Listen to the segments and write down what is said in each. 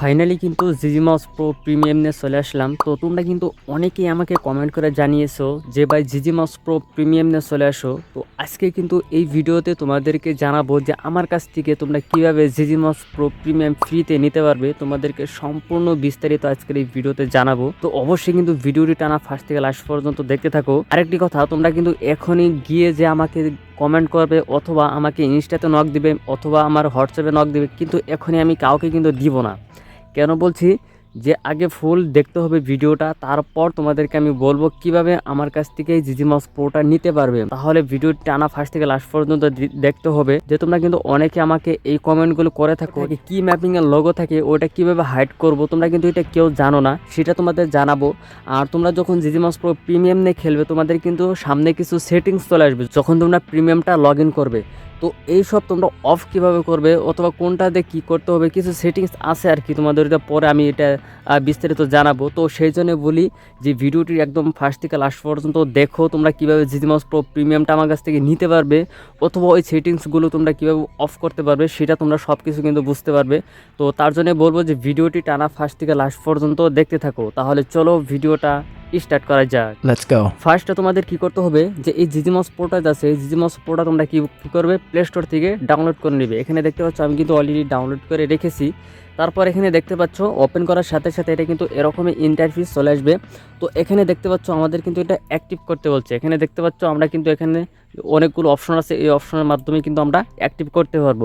Finally কিন্তু জিজিমাস pro premium নিয়ে চলে আসলাম। তো তোমরা কিন্তু অনেকেই আমাকে কমেন্ট করে জানিয়েছো যে, ভাই জিজিমাস প্রো প্রিমিয়াম নিয়ে চলে আসো। তো আজকে কিন্তু এই ভিডিওতে তোমাদেরকে জানাব যে, আমার কাছ থেকে তোমরা কীভাবে জিজিমাস প্রো প্রিমিয়াম ফ্রিতে নিতে পারবে? তোমাদেরকে সম্পূর্ণ বিস্তারিত আজকের এই ভিডিওতে জানাব। তো অবশ্যই কিন্তু ভিডিওটি টানা ফার্স্ট থেকে লাস্ট পর্যন্ত দেখতে থাকো। আরেকটি কথা, তোমরা কিন্তু এখনই গিয়ে যে আমাকে কমেন্ট করবে অথবা আমাকে ইনস্টাতে নক দিবে অথবা আমার হোয়াটসঅ্যাপে নক দিবে, কিন্তু এখনই আমি কাউকে কিন্তু দিব না। কেন বলছি যে আগে ফুল দেখতে হবে ভিডিওটা, তারপর তোমাদেরকে আমি বলব কীভাবে আমার কাছ থেকে জিজি মাস প্রোটা নিতে পারবে। তাহলে ভিডিও টানা ফার্স্ট থেকে লাস্ট পর্যন্ত দেখতে হবে। যে তোমরা কিন্তু অনেকে আমাকে এই কমেন্টগুলো করে থাকো কি ম্যাপিং এর লোগো থাকে, ওটা কীভাবে হাইড করব, তোমরা কিন্তু এটা কেউ জানো না, সেটা তোমাদের জানাব। আর তোমরা যখন জিজি মাস প্রো প্রিমিয়াম নিয়ে খেলবে, তোমাদের কিন্তু সামনে কিছু সেটিংস চলে আসবে, যখন তোমরা প্রিমিয়ামটা লগ করবে। তো এই সব তোমরা অফ কীভাবে করবে? অথবা কোনটাতে কি করতে হবে? কিছু সেটিংস আছে আর কি তোমাদের এটা পরে আমি এটা বিস্তারিত জানাব। তো সেই জন্য বলি যে ভিডিওটি একদম ফার্স্ট থেকে লাস্ট পর্যন্ত দেখো, তোমরা কীভাবে জিজিমাস প্রো প্রিমিয়ামটা আমার কাছ থেকে নিতে পারবে, অথবা ওই সেটিংসগুলো তোমরা কীভাবে অফ করতে পারবে, সেটা তোমরা সব কিছু কিন্তু বুঝতে পারবে। তো তার জন্য বলব যে ভিডিওটি টানা ফার্স্ট থেকে লাস্ট পর্যন্ত দেখতে থাকো। তাহলে চলো ভিডিওটা স্টার্ট করা যাক। লেটস গো ফার্স্টে তোমাদের কি করতে হবে যে এই জিজিমস পোর্টা আছে এই জিজিমস পোর্টা তোমরা কি কি করবে? প্লে স্টোর থেকে ডাউনলোড করে নেবে। এখানে দেখতে পাচ্ছ আমি কিন্তু অলরেডি ডাউনলোড করে রেখেছি। তারপর এখানে দেখতে পাচ্ছ ওপেন করার সাথে সাথে এটা কিন্তু এরকমই ইন্টারফেস চলে আসবে। তো এখানে দেখতে পাচ্ছ আমাদের কিন্তু এটা অ্যাক্টিভ করতে বলছে। এখানে দেখতে পাচ্ছ আমরা কিন্তু এখানে অনেকগুলো অপশন আছে, এই অপশনের মাধ্যমে কিন্তু আমরা অ্যাক্টিভ করতে পারব।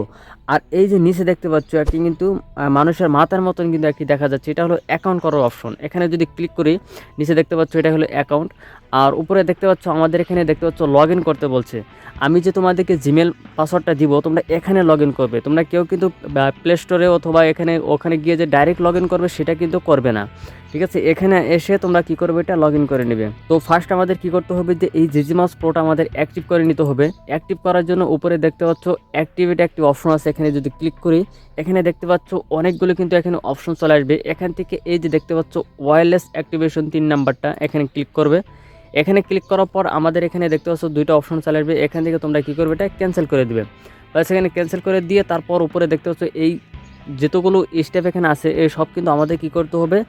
আর এই যে নিচে দেখতে পাচ্ছ, একটি কিন্তু মানুষের মাথার মতন কিন্তু একটি দেখা যাচ্ছে, এটা হলো অ্যাকাউন্ট করার অপশন এখানে যদি ক্লিক করি, নিচে দেখতে পাচ্ছ, এটা হলো অ্যাকাউন্ট আর উপরে দেখতে পাচ্ছ, আমাদের এখানে দেখতে পাচ্ছ লগ করতে বলছে। আমি যে তোমাদেরকে জিমেল পাসওয়ার্ডটা দিব, তোমরা এখানে লগ করবে। তোমরা কেউ কিন্তু প্লে স্টোরে অথবা এখানে, ওখানে গিয়ে যে ডাইরেক্ট লগ করবে, সেটা কিন্তু করবে না। ঠিক আছে? এখানে এসে তোমরা কি করবে? এটা লগ করে নেবে। তো ফার্স্ট আমাদের কি করতে হবে যে, এই জিজিমাস প্রোটা আমাদের অ্যাক্টিভ করে নিতে হবে। অ্যাক্টিভ করার জন্য উপরে দেখতে পাচ্ছ অ্যাক্টিভেট একটি অপশন আছে। এখানে যদি ক্লিক করি, এখানে দেখতে পাচ্ছ অনেকগুলো কিন্তু এখানে অপশন চলে আসবে। এখান থেকে এই যে দেখতে পাচ্ছ ওয়্যারলেস অ্যাক্টিভেশন তিন নাম্বারটা এখানে ক্লিক করবে। এখানে ক্লিক করার পর আমাদের এখানে দেখতে পাচ্ছ দুইটা অপশন চলে আসবে। এখান থেকে তোমরা কী করবে? এটা ক্যান্সেল করে দেবে। বাস এখানে ক্যান্সেল করে দিয়ে তারপর উপরে দেখতে পাচ্ছ এই যতগুলো স্টেপ এখানে আছে, এই সব কিন্তু আমাদের কি করতে হবে?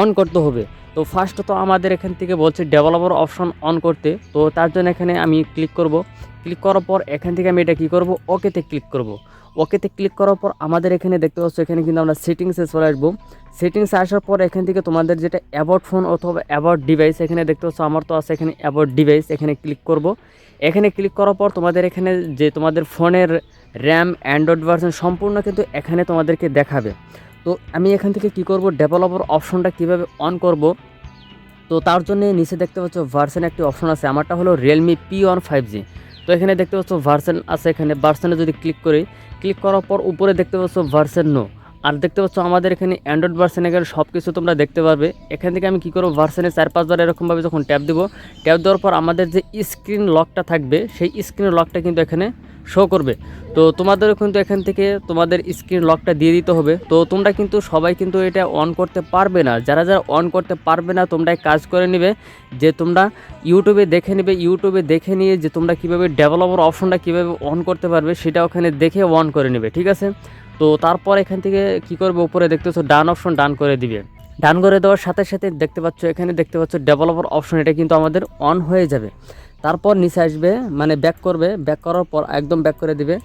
অন করতে হবে। তো ফার্স্ট তো আমাদের এখান থেকে বলছে ডেভেলপার অপশন অন করতে। তো তার জন্য এখানে আমি ক্লিক করব। ক্লিক করার পর এখান থেকে আমি এটা কী করব? ওকেতে ক্লিক করব। ওকেতে ক্লিক করার পর আমাদের এখানে দেখতে পাচ্ছ, এখানে কিন্তু আমরা সেটিংসে চলে আসব। সেটিংসে আসার পর এখান থেকে তোমাদের যেটা অ্যাবাউট ফোন অথবা অ্যাবাউট ডিভাইস এখানে দেখতে পাচ্ছ আমার তো আছে এখানে অ্যাবাউট ডিভাইস এখানে ক্লিক করব। এখানে ক্লিক করার পর তোমাদের এখানে যে তোমাদের ফোনের র্যাম অ্যান্ড্রয়েড ভার্সন সম্পূর্ণ কিন্তু এখানে তোমাদেরকে দেখাবে। তো আমি এখান থেকে কি করব? ডেভেলপার অপশনটা কীভাবে অন করব? তো তার জন্য নিচে দেখতে পাচ্ছ ভার্সন একটি অপশন আছে। আমারটা হলো Realme P one five G তো এখানে দেখতে পাচ্ছ ভার্সন আছে এখানে। ভার্সনে যদি ক্লিক করি ক্লিক করার পর উপরে দেখতে পাচ্ছ ভার্সেন নো আর দেখতে পাচ্ছ আমাদের এখানে অ্যান্ড্রয়েড ভার্সনে গেলে সব কিছু তোমরা দেখতে পারবে। এখান থেকে আমি কী করব? ভার্সনে চার পাঁচবার এরকমভাবে যখন ট্যাপ দেবো ট্যাপ দেওয়ার পর আমাদের যে স্ক্রিন লকটা থাকবে, সেই স্ক্রিন লকটা কিন্তু এখানে শো করবে। তো তোমাদেরও কিন্তু এখান থেকে তোমাদের স্ক্রিন লকটা দিয়ে দিতে হবে। তো তোমরা কিন্তু সবাই কিন্তু এটা অন করতে পারবে না। যারা যারা অন করতে পারবে না, তোমরা কাজ করে নেবে যে তোমরা ইউটিউবে দেখে নেবে। ইউটিউবে দেখে নিয়ে যে তোমরা কীভাবে ডেভেলপার অপশনটা কীভাবে অন করতে পারবে, সেটা ওখানে দেখে অন করে নেবে। ঠিক আছে? তো তারপর এখান থেকে কি করবে? উপরে দেখতে পাচ্ছ ডান অপশন ডান করে দিবে। ডান করে দেওয়ার সাথে সাথে দেখতে পাচ্ছ, এখানে দেখতে পাচ্ছ ডেভেলপার অপশন এটা কিন্তু আমাদের অন হয়ে যাবে। তারপর নিচে আসবে মানে ব্যাক করবে। ব্যাক করার পর একদম ব্যাক করে দিবে।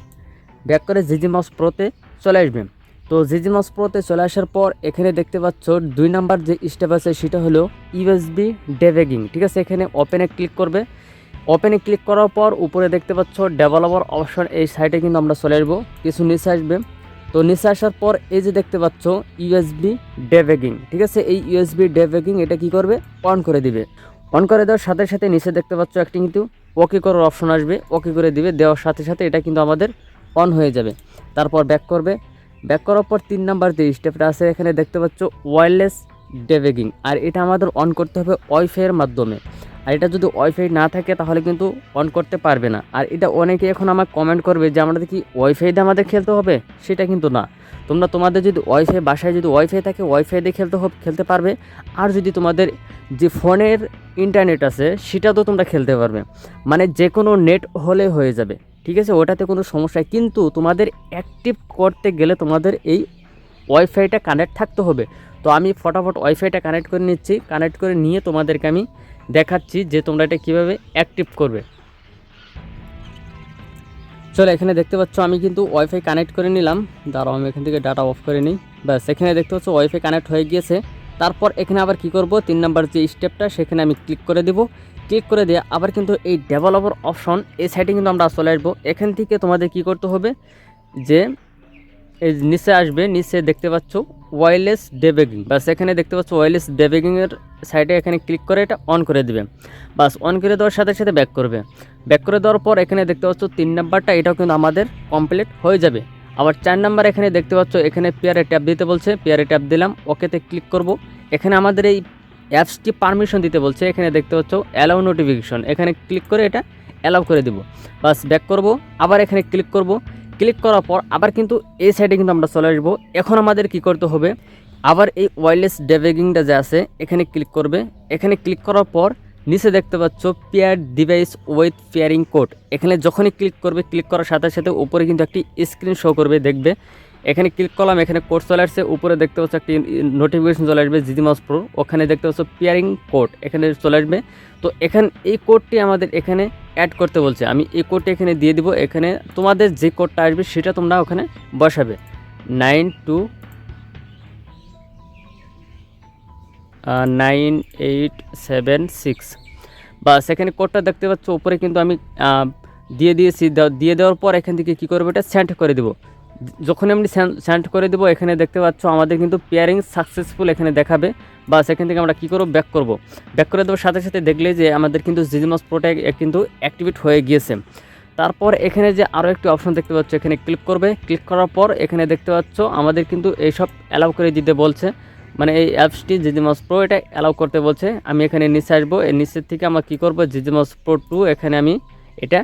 ব্যাক করে জিজি মাউস প্রোতে চলে আসবে। তো জিজি মাউস প্রোতে চলে আসার পর এখানে দেখতে পাচ্ছ দুই নাম্বার যে স্টেপ আছে সেটা হলো ইউএসবি ডেভেগিং ঠিক আছে? এখানে ওপেনে ক্লিক করবে। ওপেনে ক্লিক করার পর উপরে দেখতে পাচ্ছ ডেভেলপার অপশন এই সাইটে কিন্তু আমরা চলে আসব। কিছু নিচে আসবে। তো নিচে আসার পর এই যে দেখতে পাচ্ছ ইউএসবি ডেভেগিং ঠিক আছে? এই ইউএসবি ডেভেগিং এটা কি করবে? অন করে দিবে। অন করে দেওয়ার সাথে সাথে নিচে দেখতে পাচ্ছ একটি কিন্তু ওকে করার অপশন আসবে। ওকে করে দিবে, দেওয়ার সাথে সাথে এটা কিন্তু আমাদের অন হয়ে যাবে। তারপর ব্যাক করবে। ব্যাক করার পর তিন নাম্বার যে স্টেপটা আছে, এখানে দেখতে পাচ্ছ ওয়্যারলেস ডেভেগিং আর এটা আমাদের অন করতে হবে ওয়াইফাইয়ের মাধ্যমে। আর এটা যদি ওয়াইফাই না থাকে তাহলে কিন্তু অন করতে পারবে না। আর এটা অনেকে এখন আমাকে কমেন্ট করবে যে আমাদের কি ওয়াইফাই দিয়ে আমাদের খেলতে হবে? সেটা কিন্তু না। তোমরা তোমাদের যদি ওয়াইফাই বাসায় যদি ওয়াইফাই থাকে ওয়াইফাই দিয়ে খেলতে হবে, খেলতে পারবে। আর যদি তোমাদের যে ফোনের ইন্টারনেট আছে, সেটা তো তোমরা খেলতে পারবে। মানে যে কোনো নেট হলে হয়ে যাবে। ঠিক আছে? ওটাতে কোনো সমস্যা কিন্তু তোমাদের অ্যাক্টিভ করতে গেলে তোমাদের এই ওয়াইফাইটা কানেক্ট থাকতে হবে। তো আমি ফটাফট ওয়াইফাইটা কানেক্ট করে নিচ্ছি। কানেক্ট করে নিয়ে তোমাদেরকে আমি দেখাচ্ছি যে তোমরা এটা কীভাবে অ্যাক্টিভ করবে। চলো, এখানে দেখতে পাচ্ছ, আমি কিন্তু ওয়াইফাই কানেক্ট করে নিলাম। দাঁড়াও, আমি এখান থেকে ডাটা অফ করে নিই। ব্যাস, এখানে দেখতে পাচ্ছ ওয়াইফাই কানেক্ট হয়ে গিয়েছে। তারপর এখানে আবার কি করব, তিন নাম্বার যে স্টেপটা সেখানে আমি ক্লিক করে দেব। ক্লিক করে দিয়ে আবার কিন্তু এই ডেভেলপার অপশন এই সাইটে কিন্তু আমরা চলে আসব। এখান থেকে তোমাদের কি করতে হবে যে এই নিচে আসবে, নিচে দেখতে পাচ্ছ ওয়্যারলেস ডেবেগিং বাস এখানে দেখতে পাচ্ছ ওয়্যারলেস ডেবেগিংয়ের সাইডে এখানে ক্লিক করে এটা অন করে দেবে। বাস অন করে দেওয়ার সাথে সাথে ব্যাক করবে। ব্যাক করে দেওয়ার পর এখানে দেখতে পাচ্ছ তিন নাম্বারটা, এটাও কিন্তু আমাদের কমপ্লিট হয়ে যাবে। আবার চার নাম্বার এখানে দেখতে পাচ্ছ, এখানে পেয়ারে ট্যাপ দিতে বলছে পেয়ারে ট্যাপ দিলাম ওকেতে ক্লিক করব। এখানে আমাদের এই অ্যাপসটি পারমিশন দিতে বলছে, এখানে দেখতে পাচ্ছ অ্যালাউ নোটিফিকেশন এখানে ক্লিক করে এটা অ্যালাউ করে দিব। বাস ব্যাক করব, আবার এখানে ক্লিক করব। ক্লিক করার পর আবার কিন্তু এই সাইডে কিন্তু আমরা চলে আসব। এখন আমাদের কি করতে হবে? আবার এই ওয়্যারলেস ডেভেগিংটা যে আছে, এখানে ক্লিক করবে। এখানে ক্লিক করার পর নিচে দেখতে পাচ্ছ pair device with pairing code এখানে যখনই ক্লিক করবে ক্লিক করার সাথে সাথে উপরে কিন্তু একটি স্ক্রিন শো করবে, দেখবে। এখানে ক্লিক করলাম, এখানে কোড চলে আসছে, উপরে দেখতে পাচ্ছ একটি নোটিফিকেশন চলে আসবে জিদিমাস প্রো ওখানে দেখতে পাচ্ছ পেয়ারিং কোড এখানে চলে আসবে। তো এখানে, এই কোডটি আমাদের এখানে অ্যাড করতে বলছে। আমি এই কোডটি এখানে দিয়ে দিব, এখানে তোমাদের যে কোডটা আসবে সেটা তোমরা ওখানে বসাবে। Nine two nine eight seven six বা সেখানে কোডটা দেখতে পাচ্ছ, উপরে কিন্তু আমি দিয়ে দিয়েছি। দিয়ে দেওয়ার পর এখান থেকে কী করব এটা সেন্ড করে দেবো। যখন আমি সেন্ড করে দেবো, এখানে দেখতে পাচ্ছ আমাদের কিন্তু পেয়ারিং সাকসেসফুল এখানে দেখাবে। বা সেখান থেকে আমরা কী করব? ব্যাক করব। ব্যাক করে দেওয়ার সাথে সাথে দেখলে যে আমাদের কিন্তু জিজিমাস প্রোটা কিন্তু অ্যাক্টিভেট হয়ে গিয়েছে। তারপর এখানে যে আরও একটি অপশন দেখতে পাচ্ছ, এখানে ক্লিক করবে। ক্লিক করার পর এখানে দেখতে পাচ্ছ আমাদের কিন্তু এইসব অ্যালাউ করে দিতে বলছে। মানে এই অ্যাপসটি জিজিমাস প্রো এটা অ্যালাউ করতে বলছে। আমি এখানে নিচে আসব। এর নিচের থেকে আমরা কী করব? জিজিমাস প্রো টু এখানে আমি এটা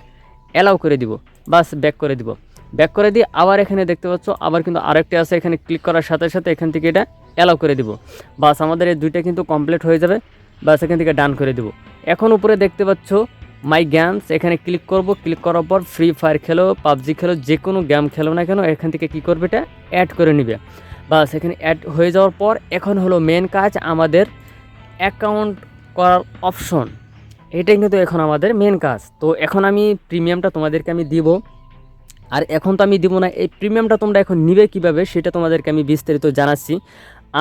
অ্যালাউ করে দিব। বাস ব্যাক করে দিব। ব্যাক করে দিয়ে আবার এখানে দেখতে পাচ্ছ, আবার কিন্তু আরেকটি আছে, এখানে ক্লিক করার সাথে সাথে এখান থেকে এটা অ্যালাউ করে দিব। বাস, আমাদের এই দুইটা কিন্তু কমপ্লিট হয়ে যাবে, বাস, এখান থেকে ডান করে দিব। এখন উপরে দেখতে পাচ্ছ মাই গেমস এখানে ক্লিক করব ক্লিক করার পর ফ্রি ফায়ার খেলো, পাবজি খেলো যে কোনো গেম খেলো না কেন, এখান থেকে কি করবে এটা অ্যাড করে নিবে। বাস, এখানে অ্যাড হয়ে যাওয়ার পর এখন হলো মেন কাজ আমাদের অ্যাকাউন্ট করার অপশন এটাই কিন্তু এখন আমাদের মেন কাজ। তো এখন আমি প্রিমিয়ামটা তোমাদেরকে আমি দিব। আর এখন তো আমি দিব না, এই প্রিমিয়ামটা তোমরা এখন নিবে কীভাবে সেটা তোমাদেরকে আমি বিস্তারিত জানাচ্ছি।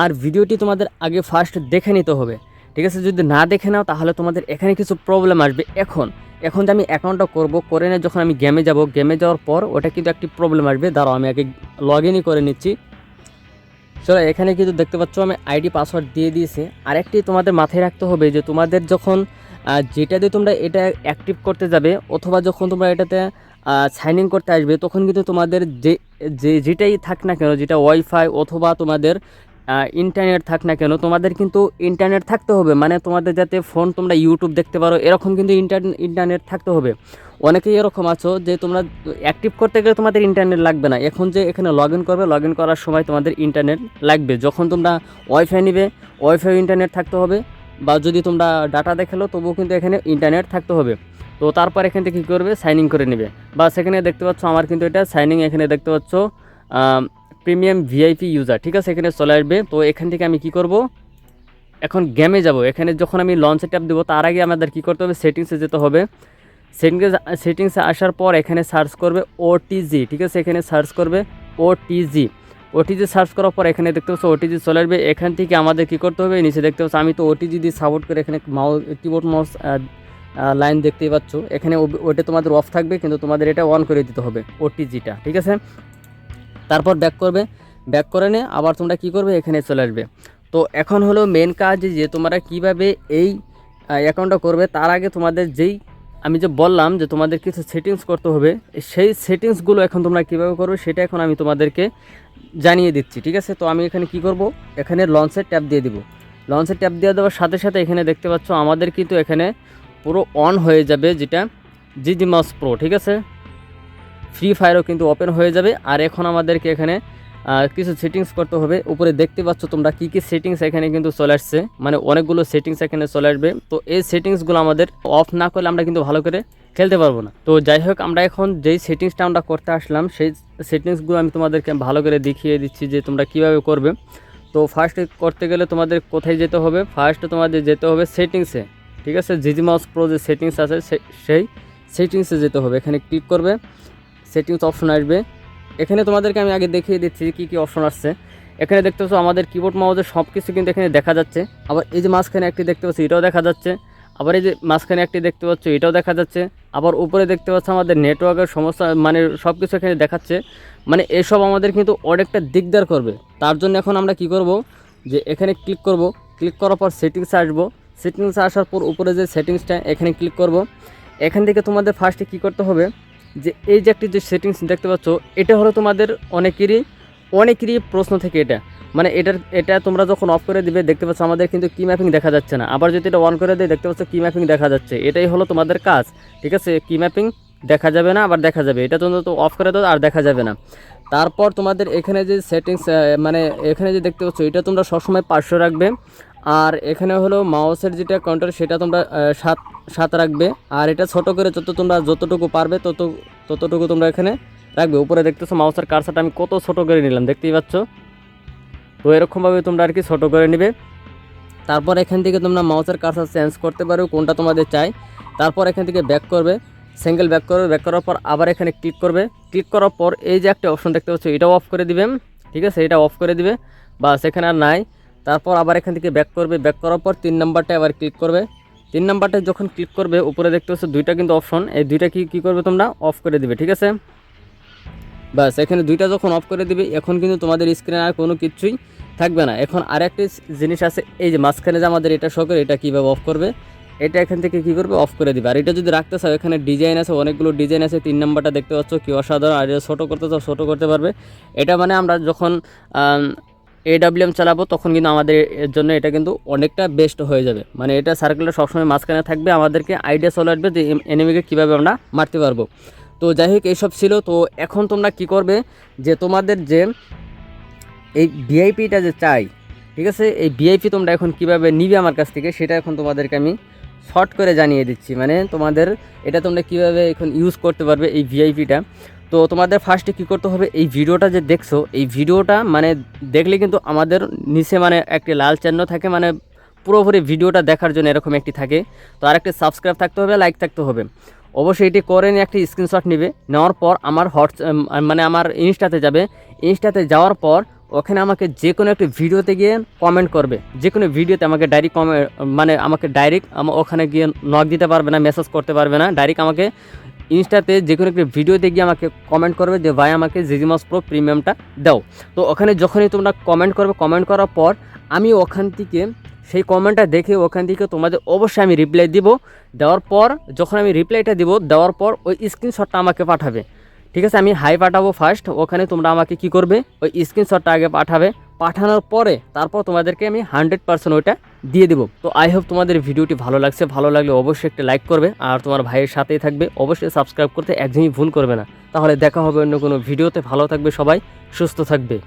আর ভিডিওটি তোমাদের আগে ফার্স্ট দেখে নিতে হবে। ঠিক আছে, যদি না দেখে নাও, তাহলে তোমাদের এখানে কিছু প্রবলেম আসবে। এখন এখন যে আমি অ্যাকাউন্টটা করব, করে নিয়ে যখন আমি গেমে যাব গেমে যাওয়ার পর ওটা কিন্তু একটি প্রবলেম আসবে। দাঁড়াও, আমি আগে লগ ইনই করে নিচ্ছি। চলো, এখানে কিন্তু দেখতে পাচ্ছ, আমি আইডি পাসওয়ার্ড দিয়ে দিয়েছি। আরেকটি তোমাদের মাথায় রাখতে হবে যে তোমাদের যখন যেটা দিয়ে তোমরা এটা অ্যাক্টিভ করতে যাবে, অথবা যখন তোমরা এটাতে সাইন ইন করতে আসবে, তখন কিন্তু তোমাদের যে যে যেটাই থাক না কেন, যেটা ওয়াইফাই অথবা তোমাদের ইন্টারনেট থাক না কেন, তোমাদের কিন্তু ইন্টারনেট থাকতে হবে। মানে তোমাদের যাতে ফোন তোমরা ইউটিউব দেখতে পারো, এরকম কিন্তু ইন্টারনেট থাকতে হবে। অনেকেই এরকম আছো যে, তোমরা অ্যাক্টিভ করতে গেলে তোমাদের ইন্টারনেট লাগবে না। এখন যে এখানে লগ ইন করবে লগ ইন করার সময় তোমাদের ইন্টারনেট লাগবে। যখন তোমরা ওয়াইফাই নিবে ওয়াইফাই ইন্টারনেট থাকতে হবে, বা যদি তোমরা ডাটা দেখাল তবুও কিন্তু এখানে ইন্টারনেট থাকতে হবে। তো তারপর এখান থেকে কী করবে? সাইনিং করে নেবে। বা সেখানে দেখতে পাচ্ছ আমার কিন্তু এটা সাইনিং এখানে দেখতে পাচ্ছ প্রিমিয়াম ভিআইপি ইউজার ঠিক আছে? এখানে চলে আসবে। তো এখান থেকে আমি কি করব? এখন গেমে যাব। এখানে যখন আমি লঞ্চে ট্যাপ দেবো, তার আগে আমাদের কী করতে হবে? সেটিংসে যেতে হবে। সেটিংসে সেটিংসে আসার পর এখানে সার্চ করবে ওটিজি ঠিক আছে? এখানে সার্চ করবে ওটিজি ওটিজি সার্চ করার পর এখানে দেখতে পাচ্ছ ওটিজি চলে আসবে। এখান থেকে আমাদের কী করতে হবে? নিচে দেখতে পাচ্ছ, আমি তো ওটিজি দিয়ে সাপোর্ট করে এখানে মাউস কিবোর্ড মাউস লাইন দেখতেই পাচ্ছ। এখানে ওটা তোমাদের অফ থাকবে, কিন্তু তোমাদের এটা অন করে দিতে হবে ওটিজিটা ঠিক আছে? তারপর ব্যাক করবে। ব্যাক করে নিয়ে আবার তোমরা কি করবে? এখানে চলে আসবে। তো এখন হলো মেন কাজ যে তোমরা কীভাবে এই অ্যাকাউন্টটা করবে, তার আগে তোমাদের যেই, আমি যে বললাম যে তোমাদের কিছু সেটিংস করতে হবে, সেই সেটিংসগুলো এখন তোমরা কীভাবে করবে, সেটা এখন আমি তোমাদেরকে জানিয়ে দিচ্ছি, ঠিক আছে? তো আমি এখানে কি করব? এখানে লঞ্চের ট্যাপ দিয়ে দিব। লঞ্চের ট্যাপ দিয়ে দেওয়ার সাথে সাথে এখানে দেখতে পাচ্ছ, আমাদের কিন্তু এখানে পুরো অন হয়ে যাবে যেটা জিজি মাস প্রো ঠিক আছে? ফ্রি ফায়ারও কিন্তু ওপেন হয়ে যাবে। আর এখন আমাদেরকে এখানে কিছু সেটিংস করতে হবে। উপরে দেখতে পাচ্ছ তোমরা কী কী সেটিংস এখানে কিন্তু চলে আসছে। মানে অনেকগুলো সেটিংস এখানে চলে আসবে। তো এই সেটিংসগুলো আমাদের অফ না করলে আমরা কিন্তু ভালো করে খেলতে পারব না। তো যাই হোক, আমরা এখন যেই সেটিংসটা আমরা করতে আসলাম, সেই সেটিংসগুলো আমি তোমাদেরকে ভালো করে দেখিয়ে দিচ্ছি যে তোমরা কীভাবে করবে। তো ফার্স্ট করতে গেলে তোমাদের কোথায় যেতে হবে? ফার্স্ট তোমাদের যেতে হবে সেটিংসে ঠিক আছে? জিজি মাউস প্রো যে সেটিংস আছে সেই সেটিংসে যেতে হবে। এখানে ক্লিক করবে সেটিংস অপশন আসবে। এখানে তোমাদেরকে আমি আগে দেখিয়ে দিচ্ছি কী কী অপশন আসছে। এখানে দেখতে পাচ্ছ আমাদের কিবোর্ড মাউসের সব কিছু কিন্তু এখানে দেখা যাচ্ছে। আবার এই যে মাঝখানে একটি দেখতে পাচ্ছি, এটাও দেখা যাচ্ছে। আবার এই যে মাঝখানে একটি দেখতে পাচ্ছ, এটাও দেখা যাচ্ছে। আবার উপরে দেখতে পাচ্ছ আমাদের নেটওয়ার্কের সমস্যা মানে সব কিছু এখানে দেখাচ্ছে। মানে এসব আমাদের কিন্তু অনেকটা দিকদার করবে। তার জন্য এখন আমরা কি করব, যে এখানে ক্লিক করব। ক্লিক করার পর সেটিংসে আসব। সেটিংসে আসার পর উপরে যে সেটিংসটা এখানে ক্লিক করব। এখান থেকে তোমাদের ফার্স্টে কি করতে হবে? যে এই যে একটি যে সেটিংস দেখতে পাচ্ছ, এটা হলো তোমাদের অনেকেরই অনেকেরই প্রশ্ন থেকে এটা। মানে এটার, এটা তোমরা যখন অফ করে দিবে, দেখতে পাচ্ছ আমাদের কিন্তু কি ম্যাপিং দেখা যাচ্ছে না। আবার যদি এটা অন করে দেয়, দেখতে পাচ্ছ কি ম্যাপিং দেখা যাচ্ছে। এটাই হলো তোমাদের কাজ, ঠিক আছে? কি ম্যাপিং দেখা যাবে না, আবার দেখা যাবে। এটা তোমরা তো অফ করে দাও, আর দেখা যাবে না। তারপর তোমাদের এখানে যে সেটিংস মানে এখানে যে দেখতে পাচ্ছ, এটা তোমরা সবসময় পাঁচশো রাখবে। আর এখানে হলো মাউসের যেটা কন্ট্রোল সেটা তোমরা সাত সাত রাখবে। আর এটা ছোট করে যত তোমরা যতটুকু পারবে, তত, ততটুকু তোমরা এখানে রাখবে। উপরে দেখতেছো মাউসের কারসাটা আমি কত ছোট করে নিলাম, দেখতেই পাচ্ছ? তো এরকমভাবে তোমরা আর কি ছোট করে নিবে। তারপর এখান থেকে তোমরা মাউসের কারসার চেঞ্জ করতে পারো, কোনটা তোমাদের চাই। তারপর এখান থেকে ব্যাক করবে সিঙ্গেল ব্যাক করবে ব্যাক করার পর আবার এখানে ক্লিক করবে। ক্লিক করার পর এই যে একটা অপশন দেখতে পাচ্ছ, এটাও অফ করে দিবে। ঠিক আছে, এটা অফ করে দিবে। বা সেখানে আর নাই। তারপর আবার এখান থেকে ব্যাক করবে। ব্যাক করার পর তিন নাম্বারটা আবার ক্লিক করবে। তিন নাম্বারটা যখন ক্লিক করবে, উপরে দেখতে পাচ্ছ দুইটা কিন্তু অপশন এই দুইটা কি, কী করবে তোমরা? অফ করে দিবে, ঠিক আছে? ব্যাস, এখানে দুইটা যখন অফ করে দিবে, এখন কিন্তু তোমাদের স্ক্রিনে আর কোনো কিছুই থাকবে না। এখন আরেকটি জিনিস আছে, এই যে মাঝখানে যে আমাদের এটা শো করে, এটা কীভাবে অফ করবে? এটা এখান থেকে কী করবে? অফ করে দিবে। আর এটা যদি রাখতে চাও, এখানে ডিজাইন আছে, অনেকগুলো ডিজাইন আছে। তিন নাম্বারটা দেখতে পাচ্ছ, কি অসাধারণ। আর ছোটো করতে চাও, ছোটো করতে পারবে। এটা মানে আমরা যখন এডাব্লিউএম চালাবো, তখন কিন্তু আমাদের এর জন্য এটা কিন্তু অনেকটা বেস্ট হয়ে যাবে। মানে এটা সার্কেলটা সবসময় মাঝখানে থাকবে, আমাদেরকে আইডিয়া চলে আসবে যে এনিমিকে কীভাবে আমরা মারতে পারব। তো যাই হোক, এইসব ছিল। তো এখন তোমরা কি করবে যে তোমাদের যে এই ভিআইপিটা যে চাই, ঠিক আছে? এই ভিআইপি তোমরা এখন কীভাবে নিবে আমার কাছ থেকে, সেটা এখন তোমাদেরকে আমি শর্ট করে জানিয়ে দিচ্ছি। মানে তোমাদের এটা তোমরা কীভাবে এখন ইউজ করতে পারবে এই ভিআইপিটা তো তোমাদের ফার্স্টে কী করতে হবে? এই ভিডিওটা যে দেখছ, এই ভিডিওটা মানে দেখলে কিন্তু আমাদের নিচে মানে একটি লাল চিহ্ন থাকে মানে পুরোপুরি ভিডিওটা দেখার জন্য এরকম একটি থাকে। তো আরেকটি সাবস্ক্রাইব থাকতে হবে লাইক থাকতে হবে। অবশ্যই এটি করে নিয়ে একটি স্ক্রিনশট নেবে, নেওয়ার পর আমার হোয়াটস মানে আমার ইনস্টাতে যাবে। ইনস্টাতে যাওয়ার পর ওখানে আমাকে যে কোনো একটি ভিডিওতে গিয়ে কমেন্ট করবে। যে কোনো ভিডিওতে আমাকে ডাইরেক্ট কমে মানে আমাকে ডাইরেক্ট ওখানে গিয়ে নক দিতে পারবে না মেসেজ করতে পারবে না। ডাইরেক্ট আমাকে ইনস্টাতে যে কোনো একটি ভিডিওতে গিয়ে আমাকে কমেন্ট করবে যে, ভাই, আমাকে জিজিমাস প্রো প্রিমিয়ামটা দাও। তো ওখানে যখনই তোমরা কমেন্ট করবে কমেন্ট করার পর আমি ওখান থেকে সেই কমেন্টটা দেখে ওখান থেকে তোমাদের অবশ্যই আমি রিপ্লাই দিব। দেওয়ার পর, যখন আমি রিপ্লাইটা দিব, দেওয়ার পর ওই স্ক্রিনশটটা আমাকে পাঠাবে। ঠিক আছে? আমি হাই পাঠাবো ফার্স্ট ওখানে তোমরা আমাকে কি করবে? ওই স্ক্রিনশটটা আগে পাঠাবে। পাঠানোর পরে তারপর তোমাদেরকে আমি হান্ড্রেড পার্সেন্ট ওইটা দিয়ে দেবো। তো আই হোপ তোমাদের ভিডিওটি ভালো লাগছে। ভালো লাগলে অবশ্যই একটা লাইক করবে। আর তোমার ভাইয়ের সাথেই থাকবে। অবশ্যই সাবস্ক্রাইব করতে একদমই ভুল করবে না। তাহলে দেখা হবে অন্য কোনো ভিডিওতে। ভালো থাকবে সবাই, সুস্থ থাকবে।